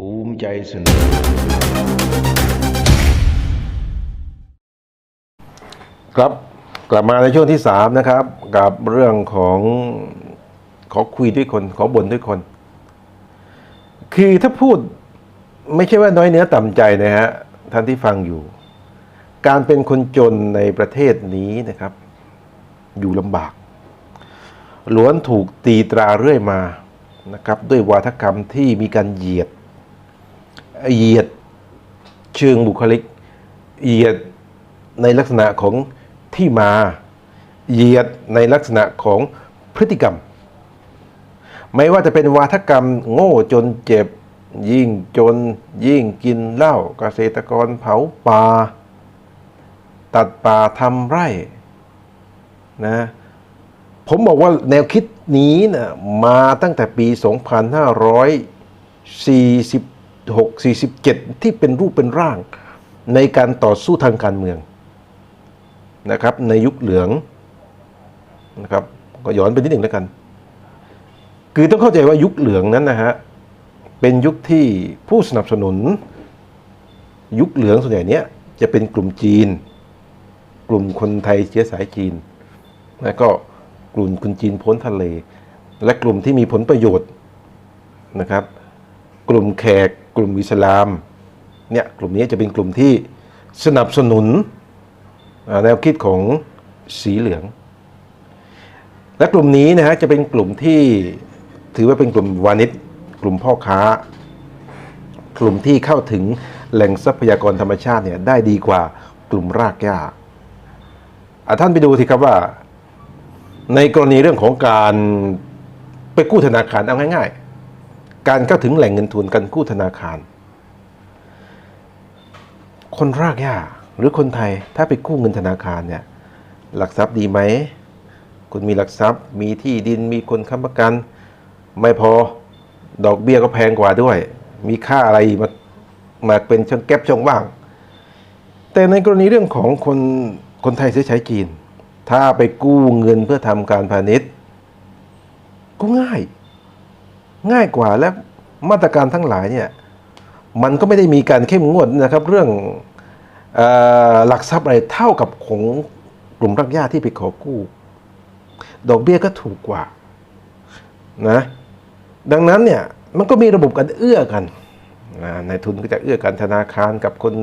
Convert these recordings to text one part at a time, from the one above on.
ภูมิใจเสนอครับกลับมาในช่วงที่สามนะครับ กับเรื่องของขอคุยด้วยคน ขอบ่นด้วยคน คือถ้าพูดไม่ใช่ว่าน้อยเนื้อต่ำใจนะฮะท่านที่ฟังอยู่ การเป็นคนจนในประเทศนี้นะครับ อยู่ลำบากล้วนถูกตีตราเรื่อยมานะครับ ด้วยวาทกรรมที่มีการเหยียด เหยียดเชิงบุคลิก เหยียดในลักษณะของที่มา เหยียดในลักษณะของพฤติกรรม ไม่ว่าจะเป็นวาทกรรมโง่จนเจ็บ ยิ่งจนยิ่งกินเหล้าเกษตรกรเผาป่า ตัดป่าทำไร่นะผมบอกว่าแนวคิดนี้นะมาตั้งแต่ปี 46 47 ที่เป็นรูปเป็นร่างในการต่อสู้ทางการเมืองนะครับ ในยุคเหลืองนะครับก็ย้อนไปนิดหนึ่งแล้วกัน คือต้องเข้าใจว่ายุคเหลืองนั้นนะฮะเป็นยุคที่ผู้สนับสนุน ยุคเหลืองส่วนใหญ่เนี้ยจะเป็นกลุ่มจีน กลุ่มคนไทยเชื้อสายจีนแล้วก็กลุ่มคนจีนพ้นทะเล และกลุ่มที่มีผลประโยชน์นะครับ กลุ่มแขก กลุ่มอิสลามเนี่ยกลุ่มนี้จะเป็นกลุ่มที่สนับสนุนแนวคิดของสีเหลือง และกลุ่มนี้นะฮะจะเป็นกลุ่มที่ถือว่าเป็นกลุ่มวานิชกลุ่มพ่อค้า กลุ่มที่เข้าถึงแหล่งทรัพยากรธรรมชาติเนี่ยได้ดีกว่ากลุ่มรากหญ้าท่านไปดูสิครับว่า ในกรณีเรื่องของการไปกู้ธนาคารเอาง่ายๆ การเข้าถึงแหล่งเงินทุนการกู้ธนาคาร คนรากหญ้าหรือคนไทยถ้าไปกู้เงินธนาคารเนี่ยหลักทรัพย์ดีไหมคุณมีหลักทรัพย์ มีที่ดินมีคนค้ำประกัน ไม่พอดอกเบี้ยก็แพงกว่าด้วย มีค่าอะไรมามาเป็นช่องแก๊บช่องว่าง แต่ในกรณีเรื่องของคนคนไทยซื้อใช้จีน ถ้าไปกู้เงินเพื่อทำการพาณิชย์ก็ง่าย ง่ายกว่าและมาตรการทั้งหลายเนี่ยมันก็ไม่ได้มีการเข้มงวดนะครับเรื่องออหลักทรัพย์อะไรเท่ากับของกลุ่มรักญาติที่ไปขอกู้ ดอกเบี้ยก็ถูกกว่านะดังนั้นเนี่ยมันก็มีระบบการเอื้อกันนะนายทุนก็จะเอื้อกันธนาคารกับคน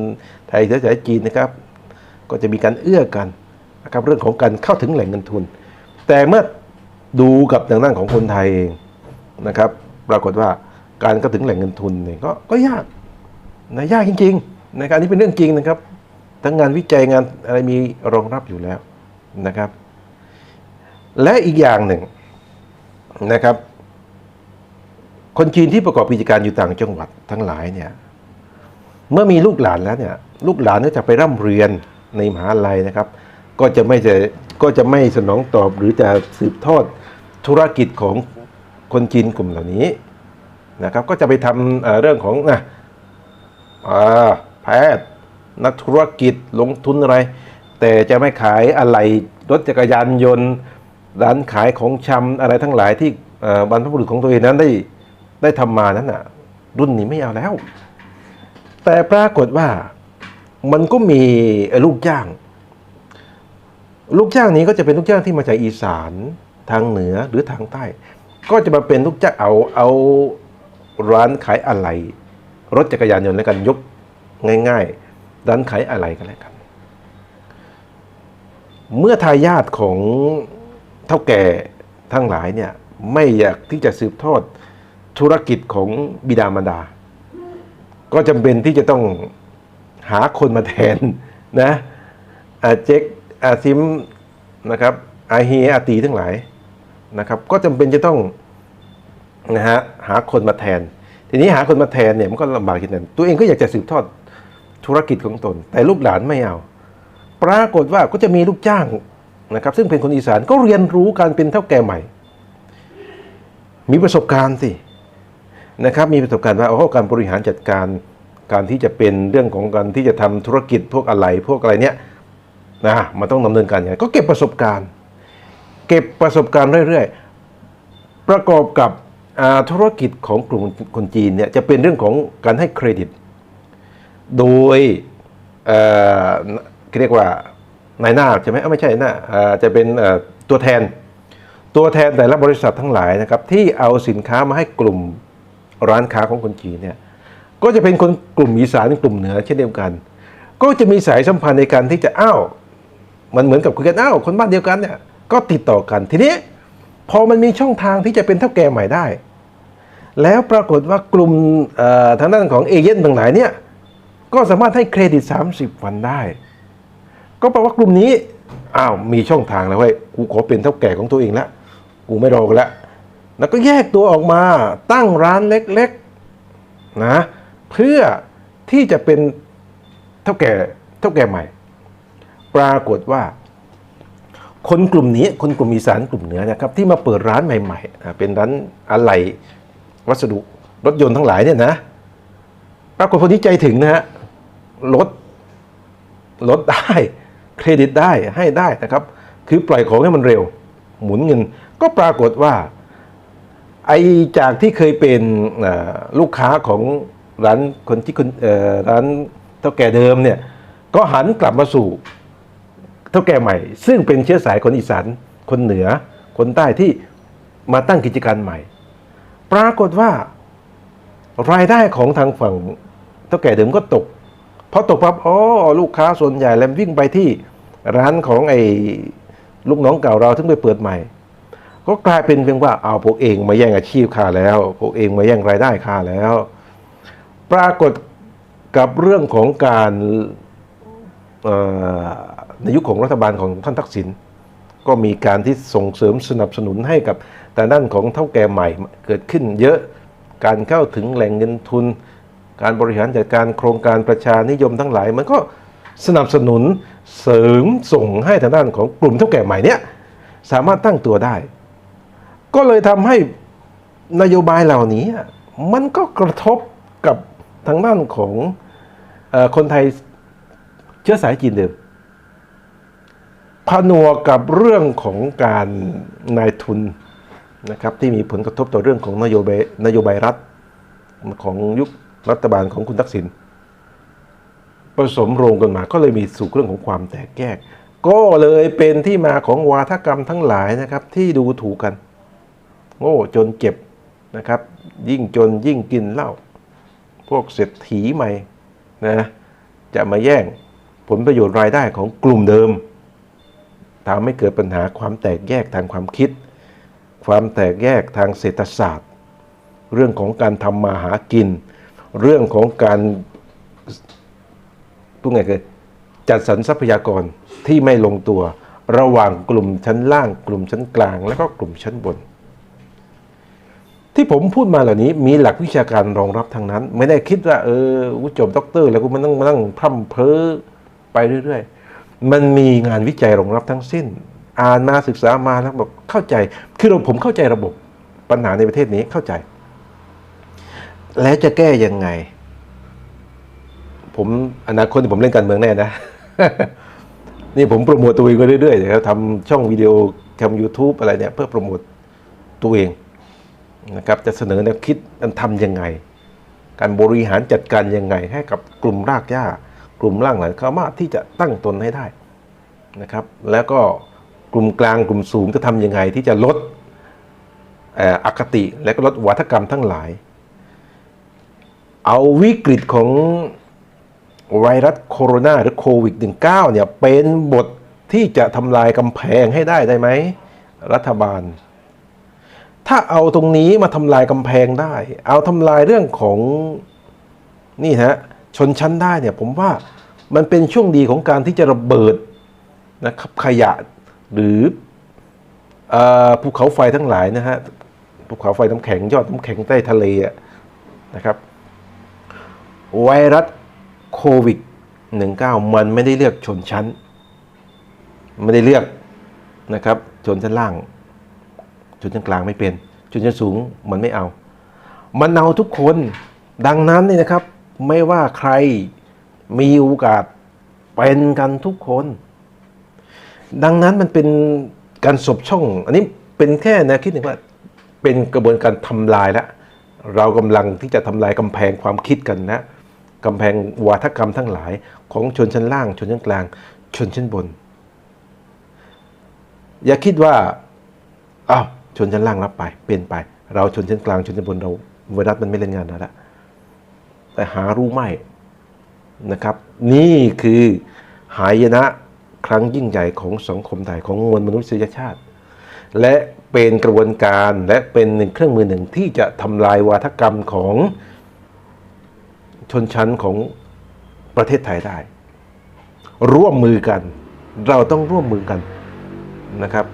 ไทยเชื้อสายจีนนะครับ ก็จะมีการเอื้อกันนะครับเรื่องของการเข้าถึงแหล่งเงินทุน แต่เมื่อดูกับทางด้านของคนไทยเองนะครับ ปรากฏว่าการเข้าถึงแหล่งเงินทุนเนี่ยก็ก็ยากนะยากจริงๆในการนี้เป็นเรื่องจริงนะครับ ทั้งงานวิจัยงานอะไรมีรองรับอยู่แล้วนะครับ และอีกอย่างหนึ่งนะครับ คนจีนที่ประกอบกิจการอยู่ต่างจังหวัดทั้งหลายเนี่ยเมื่อมีลูกหลานแล้วเนี่ยลูกหลานก็จะไปร่ำเรียนในมหาลัยนะครับ ก็จะไม่จะก็จะไม่สนองตอบหรือจะสืบทอดธุรกิจของ คนจีนกลุ่มเหล่านี้นะครับก็จะไปทำเเรื่องของนะแพทย์นักธุรกิจลงทุนอะไร แต่จะไม่ขายอะไรรถจักรยานยนต์ ร้านขายของชำอะไรทั้งหลายที่บรรพบุรุษของตัวเองนั้นได้ได้ทำมานั้นน่ะรุ่นนี้ไม่เอาแล้ว แต่ปรากฏว่ามันก็มีลูกจ้าง ลูกจ้างนี้ก็จะเป็นลูกจ้างที่มาจากอีสานทางเหนือหรือทางใต้ ก็จะมาเป็นลูกจ้างเอาเอาร้านขายอะไหล่รถจักรยานยนต์แล้วกันยกง่าย ๆ ร้านขายอะไหล่กันแล้วกันเมื่อทายาทของเท่าแก่ทั้งหลายเนี่ยไม่อยากที่จะสืบทอดธุรกิจของบิดามารดา ก็จำเป็นที่จะต้องหาคนมาแทนนะอาเจ๊กอาซิมนะครับอาเฮียอาตีทั้งหลาย นะครับก็จำเป็นจะต้องนะฮะหาคนมาแทน ทีนี้หาคนมาแทนเนี่ยมันก็ลำบากทีนั้นตัวเองก็อยากจะสืบทอดธุรกิจของตน แต่ลูกหลานไม่เอา ปรากฏว่าก็จะมีลูกจ้างนะครับซึ่งเป็นคนอีสานก็เรียนรู้การเป็นเท่าแก่ใหม่ มีประสบการณ์สินะครับมีประสบการณ์ว่าโอ้การบริหารจัดการการที่จะเป็นเรื่องของการที่จะทำธุรกิจพวกอะไรพวกอะไรเนี้ยนะมันต้องดำเนินการยังไงก็เก็บประสบการณ์ เก็บประสบการณ์เรื่อยๆ ประกอบกับธุรกิจของกลุ่มคนจีนเนี่ยจะเป็นเรื่องของการให้เครดิต โดยเรียกว่านายหน้าใช่ไหมเอ้าไม่ใช่หน้าจะเป็นตัวแทนตัวแทนแต่ละบริษัททั้งหลายนะครับที่เอาสินค้ามาให้กลุ่มร้านค้าของคนจีนเนี่ยก็จะเป็นคนกลุ่มอีสานกลุ่มเหนือเช่นเดียวกัน ก็จะมีสายสัมพันธ์ในการที่จะอ้าวมันเหมือนกับคุยกันอ้าวคนบ้านเดียวกันเนี่ย ก็ติดต่อกันทีนี้พอมันมีช่องทางที่จะเป็นเท่าแก่ใหม่ได้ แล้วปรากฏว่ากลุ่มทางด้านของเอเย่นต่างหลายเนี่ยก็สามารถให้เครดิต 30 วันได้ ก็แปลว่ากลุ่มนี้อ้าวมีช่องทางแล้วเว้ยกูขอเป็นเท่าแก่ของตัวเองละกูไม่รอกันละแล้วก็แยกตัวออกมาตั้งร้านเล็กๆนะเพื่อที่จะเป็นเท่าแก่เท่าแก่ใหม่ ปรากฏว่า คนกลุ่มนี้คนกลุ่มอีสานกลุ่มเหนือนะครับที่มาเปิดร้านใหม่ๆเป็นร้านอะไหล่วัสดุรถยนต์ทั้งหลายเนี่ยนะปรากฏคนที่ใจถึงนะฮะลดลดได้เครดิตได้ให้ได้นะครับ คือปล่อยของให้มันเร็ว หมุนเงิน ก็ปรากฏว่าไอจากที่เคยเป็นลูกค้าของร้านคนที่คนเอ่อร้านเท่าแก่เดิมเนี่ยก็หันกลับมาสู่ เท่าแก่ใหม่ ซึ่งเป็นเชื้อสายคนอีสานคนเหนือ คนใต้ที่มาตั้งกิจการใหม่ ปรากฏว่ารายได้ของทางฝั่งเท่าแก่เดิมก็ตกพอตกปั๊บอ๋อลูกค้าส่วนใหญ่แล้ววิ่งไปที่ร้านของไอ้ลูกน้องเก่าเราที่ไปเปิดใหม่ ก็กลายเป็นเพียงว่าเอาพวกเองมาแย่งอาชีพข้าแล้ว พวกเองมาแย่งรายได้ข้าแล้ว ปรากฏกับเรื่องของการ ในยุคของรัฐบาลของท่านทักษิณก็มีการที่ส่งเสริมสนับสนุนให้กับแต่ด้านของเท่าแก่ใหม่เกิดขึ้นเยอะการเข้าถึงแหล่งเงินทุน การบริหารจัดการโครงการประชานิยมทั้งหลาย มันก็สนับสนุนเสริมส่งให้ทางด้านของกลุ่มเท่าแก่ใหม่เนี้ยสามารถตั้งตัวได้ ก็เลยทำให้นโยบายเหล่านี้มันก็กระทบกับทางด้านของอคนไทยเชื้อสายจีนเดิม ผนวกกับเรื่องของการนายทุนนะครับที่มีผลกระทบต่อเรื่องของนโยบายนโยบายรัฐของยุครัฐบาลของคุณทักษิณผสมโรงกันมา ก็เลยมีสู่เรื่องของความแตกแยกก็เลยเป็นที่มาของวาทกรรมทั้งหลายนะครับ ที่ดูถูกกัน โง่จนเจ็บนะครับ ยิ่งจนยิ่งกินเหล้าพวกเศรษฐีใหม่นะจะมาแย่งผลประโยชน์รายได้ของกลุ่มเดิม ทำให้เกิดปัญหาความแตกแยกทางความคิด ความแตกแยกทางเศรษฐศาสตร์ เรื่องของการทำมาหากิน เรื่องของการพูดไงคือจัดสรรทรัพยากรที่ไม่ลงตัว ระหว่างกลุ่มชั้นล่าง กลุ่มชั้นกลาง และก็กลุ่มชั้นบน ที่ผมพูดมาเหล่านี้มีหลักวิชาการรองรับทางนั้น ไม่ได้คิดว่าเออจบด็อกเตอร์ แล้วกูมันต้องมานั่งพร่ำเพ้อไปเรื่อยๆ มันมีงานวิจัยรองรับทั้งสิ้น อ่านมาศึกษามาแล้วบอกเข้าใจ คือเราผมเข้าใจระบบปัญหาในประเทศนี้เข้าใจ แล้วจะแก้ยังไง ผมอนาคตผมเล่นการเมืองแน่นะ นี่ผมโปรโมทตัวเองไปเรื่อยๆนะครับทำช่องวิดีโอทำ YouTube อะไรเนี่ย เพื่อโปรโมทตัวเองนะครับจะเสนอแนวคิดมันทำยังไง การบริหารจัดการยังไงให้กับกลุ่มรากหญ้า กลุ่มร่างหลังสามารถที่จะตั้งตนให้ได้นะครับ แล้วก็กลุ่มกลางกลุ่มสูงจะทำยังไงที่จะลดเอ่ออคติและก็ลดวัฒกรรมทั้งหลาย เอาวิกฤตของไวรัสโคโรนาหรือโควิด -19 เนี่ยเป็นบทที่จะทำลายกำแพงให้ได้ได้ไหม รัฐบาล ถ้าเอาตรงนี้มาทำลายกำแพงได้ เอาทำลายเรื่องของนี่ฮะ ชนชั้นได้เนี่ยผมว่ามันเป็นช่วงดีของการที่จะระเบิดนะครับขยะหรือภูเขาไฟทั้งหลายนะฮะภูเขาไฟน้ำแข็งยอดน้ำแข็งใต้ทะเลนะครับ ไวรัสโควิด 19 มันไม่ได้เลือกชนชั้น ไม่ได้เลือกนะครับชนชั้นล่าง ชนชั้นกลางไม่เป็น ชนชั้นสูงมันไม่เอา มันเอาทุกคนดังนั้นนี่นะครับ ไม่ว่าใครมีโอกาสเป็นกันทุกคน ดังนั้นมันเป็นการสบช่อง อันนี้เป็นแค่แนวคิดหนึ่งว่าเป็นกระบวนการทำลายแล้วเรากำลังที่จะทำลายกำแพงความคิดกันนะกำแพงวาทกรรมทั้งหลายของชนชั้นล่าง ชนชั้นกลาง ชนชั้นบน อย่าคิดว่าอ้าวชนชั้นล่างรับไป เป็นไป เราชนชั้นกลางชนชั้นบนเราไวรัสมันไม่เล่นงานเราละ แต่หารู้ไหมนะครับ นี่คือหายนะครั้งยิ่งใหญ่ของสังคมไทยของมวลมนุษยชาติ และเป็นกระบวนการและเป็นหนึ่งเครื่องมือหนึ่งที่จะทำลายวาทกรรมของชนชั้นของประเทศไทยได้ ร่วมมือกัน เราต้องร่วมมือกันนะครับ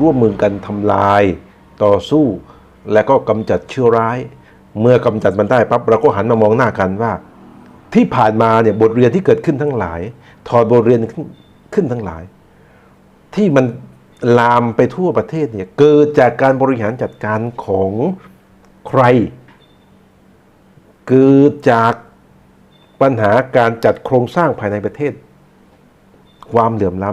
ร่วมมือกันทำลายต่อสู้ และก็กำจัดเชื้อร้าย เมื่อกำจัดมันได้ปั๊บเราก็หันมามองหน้ากันว่า ที่ผ่านมาเนี่ยบทเรียนที่เกิดขึ้นทั้งหลาย ถอดบทเรียนขึ้นขึ้นทั้งหลาย ที่มันลามไปทั่วประเทศเนี่ยเกิดจากการบริหารจัดการของใคร เกิดจากปัญหาการจัดโครงสร้างภายในประเทศ ความเหลื่อมล้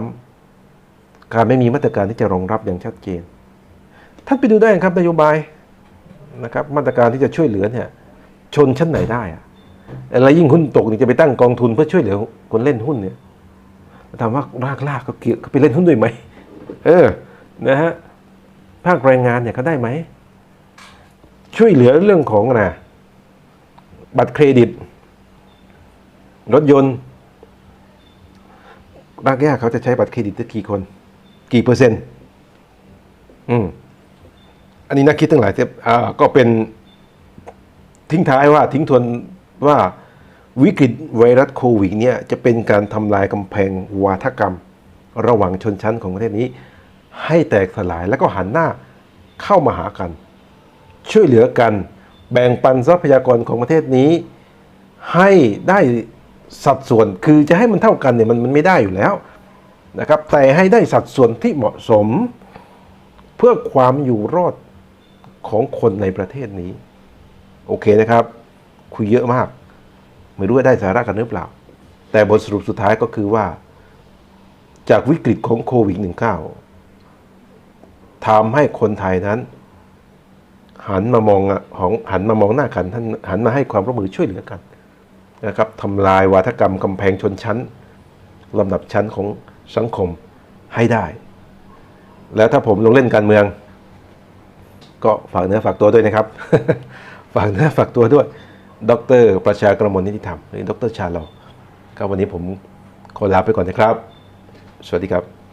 ำการไม่มีมาตรการที่จะรองรับอย่างชัดเจนท่านไปดูได้ครับนโยบาย นะครับมาตรการที่จะช่วยเหลือเนี่ยชนชั้นไหนได้อะอะไรยิ่งหุ้นตกนี่จะไปตั้งกองทุนเพื่อช่วยเหลือคนเล่นหุ้นเนี่ยถามว่ารากลากก็เกี่ยวก็ไปเล่นหุ้นด้วยไหมเออนะฮะภาคแรงงานเนี่ยเขาได้ไหมช่วยเหลือเรื่องของนะบัตรเครดิต รถยนต์รากหญ้าเขาจะใช้บัตรเครดิตกี่คน กี่เปอร์เซ็นต์ อืม อันนี้นักคิดทั้งหลายเทียบอ่าก็เป็นทิ้งท้ายว่าทิ้งทวนว่าวิกฤตไวรัสโควิดเนี่ยจะเป็นการทำลายกำแพงวาทกรรม ระหว่างชนชั้นของประเทศนี้ ให้แตกสลายแล้วก็หันหน้าเข้ามาหากัน ช่วยเหลือกัน แบ่งปันทรัพยากรของประเทศนี้ ให้ได้สัดส่วนคือจะให้มันเท่ากันเนี่ยมันมันไม่ได้อยู่แล้วนะครับแต่ให้ได้สัดส่วนที่เหมาะสม เพื่อความอยู่รอด ของคนในประเทศนี้ โอเคนะครับ คุยเยอะมาก ไม่รู้ว่าได้สาระกันหรือเปล่า แต่บทสรุปสุดท้ายก็คือว่า จากวิกฤตของโควิด -19 ทำให้คนไทยนั้น หันมามองอะของหันมามองหน้ากันท่านหันมาให้ความร่วมมือช่วยเหลือกันนะครับทำลายวาทกรรมกำแพงชนชั้นลำดับชั้นของสังคมให้ได้ แล้วถ้าผมลงเล่นการเมือง ก็ฝากเนื้อฝากตัวด้วยนะครับ ฝากเนื้อฝากตัวด้วย ดร ประชากรมลนิติธรรมหรือดรชาลอครับวันนี้ผมขอลาไปก่อนนะครับ สวัสดีครับ